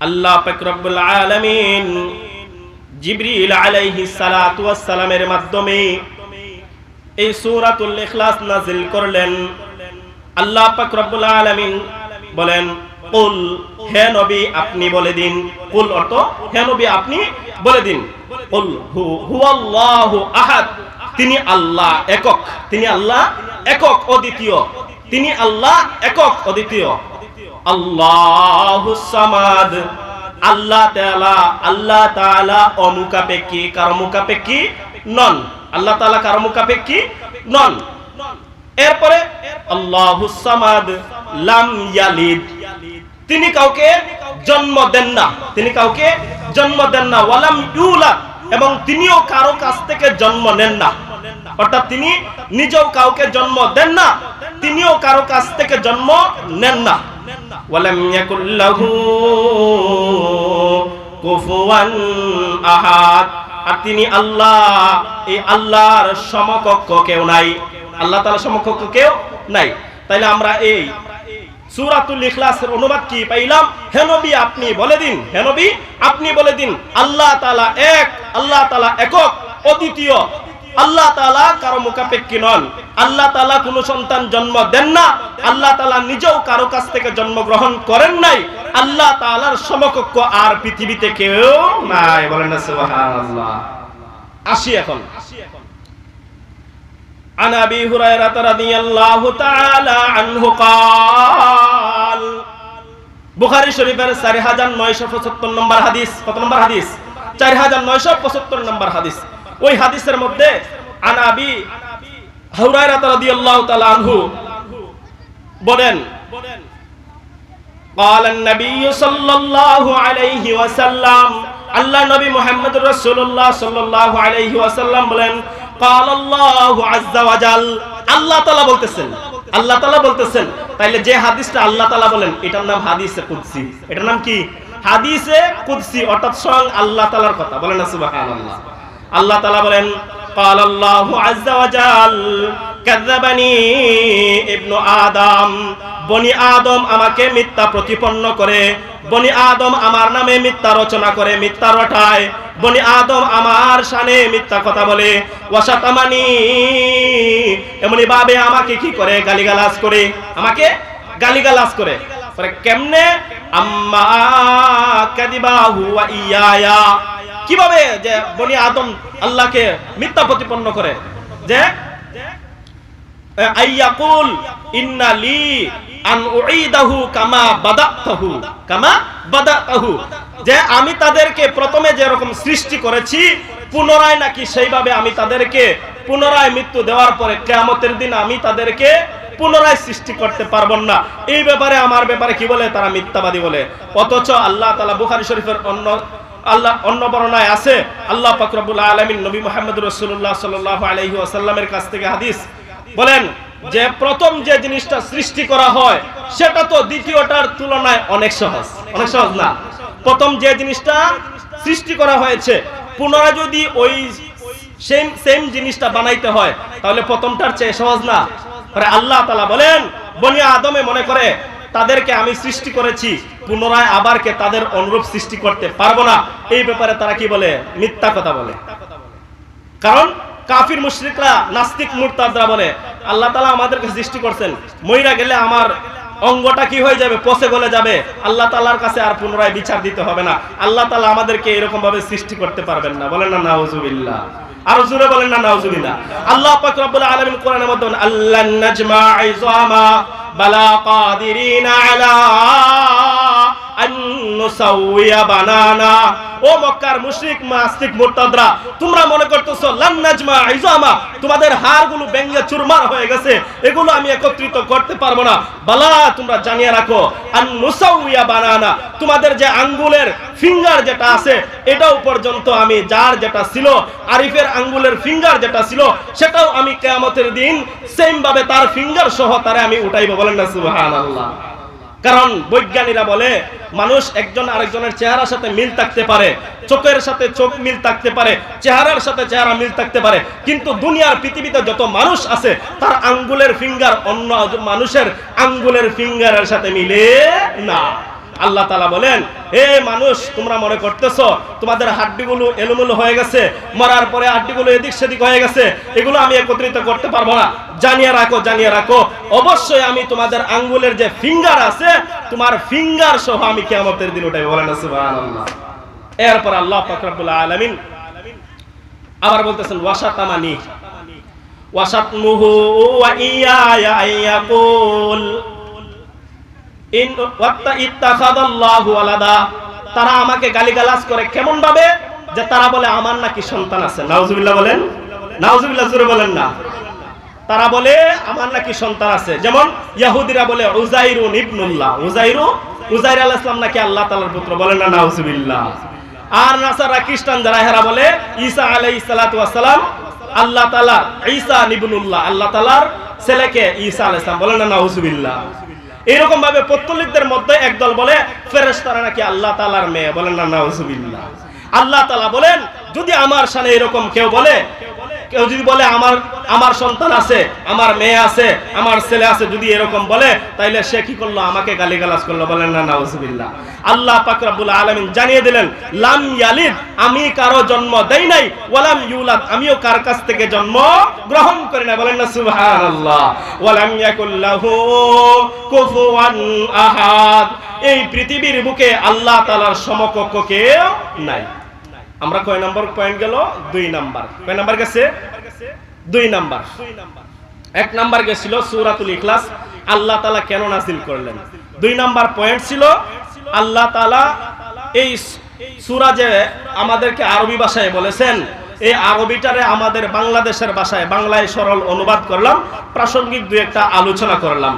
আল্লাহ রব্বুল আলামিন জিবরিল আলাইহিস সালাতু সালামের মাধ্যমে এই সূরাতুল ইখলাস নাযিল করলেন। আল্লাহ পাক রব্বুল আলামিন বলেন, কুল, হে নবী আপনি বলে দিন। কুল অর্থ, হে নবী আপনি বলে দিন। কুল, হু, হুয়াল্লাহু আহাদ। তিনি আল্লাহ একক, তিনি আল্লাহ একক অদ্বিতীয়। তিনি আল্লাহ একক অদ্বিতীয়। আল্লাহু সামাদ। আল্লাহ তাআলা আল্লাহ তাআলা অমুকাপেক্ষী, কার মুকাপেক্ষী নন। আল্লাহ তাআলা কার মুকাপেক্ষী নন। এরপরে আল্লাহু সামাদ লাম ইয়ালিদ। তিনি কাউকে জন্ম দেন না। তিনি কাউকে জন্ম দেন না। ওয়ালাম ইউলাদ। এবং তিনিও কারও কাছ থেকে জন্ম নেন না। অর্থাৎ তিনি নিজেও কাউকে জন্ম দেন না। তিনিও কারও কাছ থেকে জন্ম নেন না। ওয়ালাম ইয়াকুল্লাহু কুফুয়ান আহাদ আর তিনি আল্লাহ, এই আল্লাহর সমকক্ষ কেউ নাই। আল্লাহ তাআলা সমকক্ষ কেউ নাই। তাইলে আমরা এই সূরাতুল ইখলাসের অনুবাদ কি পাইলাম? হে নবী, আপনি বলে দিন, হে নবী, আপনি বলে দিন, আল্লাহ তাআলা এক, আল্লাহ তাআলা একক, অদ্বিতীয়, আল্লাহ তাআলা কারও মুখাপেক্ষী নন। আল্লাহ তাআলা কোনো সন্তান জন্ম দেন না আল্লাহ তাআলা নিজেও কারো কাছ থেকে জন্মগ্রহণ করেন নাই আল্লাহ তাআলার সমকক্ষ আর পৃথিবীতে কেউ নাই বলেন না সুবহানাল্লাহ আসি এখন عن ابي هريره رضي الله تعالى عنه قال বুখারী শরীফের 4975 নম্বর হাদিস কত নম্বর হাদিস 4975 নম্বর হাদিস ওই হাদিসের মধ্যে আন আবি হুরায়রা রাদিয়াল্লাহু তাআলা আনহু বলেন قال النبي صلى الله عليه وسلم আল্লাহ নবী মুহাম্মদ রাসূলুল্লাহ সাল্লাল্লাহু আলাইহি ওয়াসাল্লাম বলেন قال الله عز وجل আল্লাহ তাআলা বলতেছেন আল্লাহ তাআলা বলতেছেন তাইলে যে হাদিসটা আল্লাহ তাআলা বলেন এটার নাম হাদিসে কুদসি এটার নাম কি হাদিসে কুদসি অর্থাৎ স্বয়ং আল্লাহ তাআলার কথা বলেন না সুবহানাল্লাহ আল্লাহ তাআলা বলেন قال الله عز وجل كذبني ابن আদম বনি আদম আমাকে মিথ্যা প্রতিপন্ন করে বনি আদম আমার নামে মিথ্যা রচনা করে মিথ্যা রটায় বনি আদম আমার শানে মিথ্যা কথা বলে ওয়াসাতামানি এমনি ভাবে আমাকে কি করে গালিগালাজ করে আমাকে গালিগালাজ করে পরে কেমনে আম্মা কাদিবাহু ওয়া ইয়ায়া কীভাবে যে বনি আদম আল্লাহকে মিথ্যা প্রতিপন্ন করে? যে আইয়াকুল ইন্না লি আন উঈদাহু কামা বাদাতাহু কামা বাদাতাহু। যে, আমি তাদেরকে প্রথমে যে রকম সৃষ্টি করেছি, পুনরায় নাকি সেইভাবে আমি তাদেরকে পুনরায় মৃত্যু দেওয়ার পরে কিয়ামতের দিন আমি তাদেরকে পুনরায় সৃষ্টি করতে পারব না। এই ব্যাপারে, আমার ব্যাপারে কি বলে? তারা মিথ্যাবাদী বলে। অথচ আল্লাহ তাআলা বুখারী শরীফের অন্য আল্লাহ অন্য বর্ণনায় আছে। আল্লাহ পাক রব্বুল আলামিন নবী মুহাম্মদ রাসূলুল্লাহ সাল্লাল্লাহু আলাইহি ওয়াসাল্লামের কাছ থেকে হাদিস বলেন যে প্রথম যে জিনিসটা সৃষ্টি করা হয়, সেটা তো দ্বিতীয়টার তুলনায় অনেক সহজ। অনেক সহজ না? প্রথম যে জিনিসটা সৃষ্টি করা হয়েছে, পুনরায় যদি ওই সেম সেম জিনিসটা বানাইতে হয়, তাহলে প্রথমটার চেয়ে সহজ না? আল্লাহ তালা বলেন, বনি আদমে মনে করে তাদেরকে আমি সৃষ্টি করেছি, পুনরায় আবার কে তাদের অনুরূপ সৃষ্টি করতে পারব না। এই ব্যাপারে তারা কি বলে? মিথ্যা কথা বলে। কারণ কাফির, মুশরিকরা, নাস্তিক, মুরতাদরা বলে, আল্লাহ তাআলা আমাদেরকে সৃষ্টি করছেন। মইরা গেলে আমার অঙ্গটা কি হয়ে যাবে? পচে গলে যাবে। আল্লাহ তাআলার কাছে আর পুনরায় বিচার দিতে হবে না। আল্লাহ তাআলা আমাদেরকে এরকম ভাবে সৃষ্টি করতে পারবেন না। বলেন না, নাউজুবিল্লাহ। আরও জোরে বলেন না, নাউজুবিল্লাহ। আল্লাহ পাক রব্বুল আলামিন কোরআনের মধ্যে আল্লাহ নাজমা ইজামা বালা কাদিরিনা আলা তোমাদের চুরমার হয়ে গেছে, এগুলো আমি একত্রিত করতে পারব না। বালা, তোমরা জানিয়ে রাখো বানানা তোমাদের যে আঙ্গুলের ফিঙ্গার যেটা আছে, এটাও পর্যন্ত আমি, যার যেটা ছিল, আরিফের আঙ্গুলের ফিঙ্গার যেটা ছিল, সেটাও আমি কিয়ামতের দিন সেম ভাবে তার ফিঙ্গার সহ তারে আমি উঠাইবো। বলেন না কারণ বৈজ্ঞানিকরা বলে মানুষ একজন আরেকজনের চেহারার সাথে মিল থাকতে পারে। চোখের সাথে চোখ মিল থাকতে পারে, চেহারার সাথে চেহারা মিল থাকতে পারে। কিন্তু দুনিয়ার পৃথিবীতে যত মানুষ আছে, তার আঙ্গুলের ফিঙ্গার অন্য মানুষের আঙ্গুলের ফিঙ্গারের সাথে মিলে না। আল্লাহ তালা বলেন এ মানুষ, তোমরা মনে করতেছো তোমাদের হাড্ডিগুলো এলোমেলো হয়ে গেছে, মরার পরে হাড্ডিগুলো এদিক সেদিক হয়ে গেছে, এগুলো আমি একত্রিত করতে পারব না। জানিয়ে রাখো জানিয়ে রাখো, অবশ্যই আমি তোমাদের আঙ্গুলের যে ফিঙ্গার আছে, তোমার ফিঙ্গার সহ আমি কেমতের দিন ওটাই বলেন এরপর আল্লাহ ফাকরাবুল আলামিন আবার বলতেছেন ওয়াসাতামানি ওয়াসাতমুহু ওয়া ইয়া ইয়াকুল। তারা আমাকে গালিগালাজ করে কেমন ভাবে যে তারা বলে, আমার নাকি সন্তান আছে। নাউজুবিল্লাহ বলেন? নাউজুবিল্লাহ জোরে বলেন না। তারা বলে, আমার নাকি সন্তান আছে। যেমন ইহুদিরা বলে উজাইরুন ইবনুল্লাহ। উজাইরু, উজাইর আলাইহিস সালাম নাকি আল্লাহ তাআলার পুত্র? বলেন না, নাউজুবিল্লাহ। আর নাসারা খ্রিস্টান যারা হেরা বলে, ঈসা আলাইহিস সালাতু ওয়াস সালাম আল্লাহ তাআলা ঈসা ইবনুল্লাহ। আল্লাহ তাআলার ছেলেকে ঈসা আলাইহিস সালাম। বলেন না, নাউজুবিল্লাহ। এরকম ভাবে পত্তলিকদের মধ্যে একদল বলে, ফেরেশতারা নাকি আল্লাহ তালার মেয়ে বলেন না আল্লাহ তালা বলেন, যদি আমার সামনে এরকম কেউ বলে কেউ যদি বলে, আমার আমার সন্তান আছে, আমার মেয়ে আছে, আমার ছেলে আছে, যদি এরকম বলে, তাইলে সে কি করল? আমাকে গালিগালাজ করল। বলেন না আল্লাহ পাক রব্বুল আলামিন জানিয়ে দিলেন, লাম ইয়ালিদ, আমি কারও জন্ম দেই নাই, ওয়ালাম ইউলাদ, আমিও কার কাছ থেকে জন্ম গ্রহণ করি না বলেন না, সুবহানাল্লাহ। ওয়ালাম ইয়াকুল্লাহু কুফুয়ান আহাদ। এই পৃথিবীর বুকে আল্লাহ তাআলার সমকক্ষ কেউ নাই। আমরা কয় নাম্বার পয়েন্ট গেল? দুই নাম্বার। কয় নাম্বার গেছে? দুই নাম্বার। এক নাম্বার গেছিল সূরাতুল ইখলাস। আল্লাহ তালা কেন নাযিল করলেন? দুই নাম্বার পয়েন্ট ছিল, আল্লাহ তালা এই সূরা যে আমাদেরকে আরবি ভাষায় বলেছেন, এই আরবিটারে আমাদের বাংলাদেশের ভাষায় বাংলায় সরল অনুবাদ করলাম, প্রাসঙ্গিক দুই একটা আলোচনা করলাম।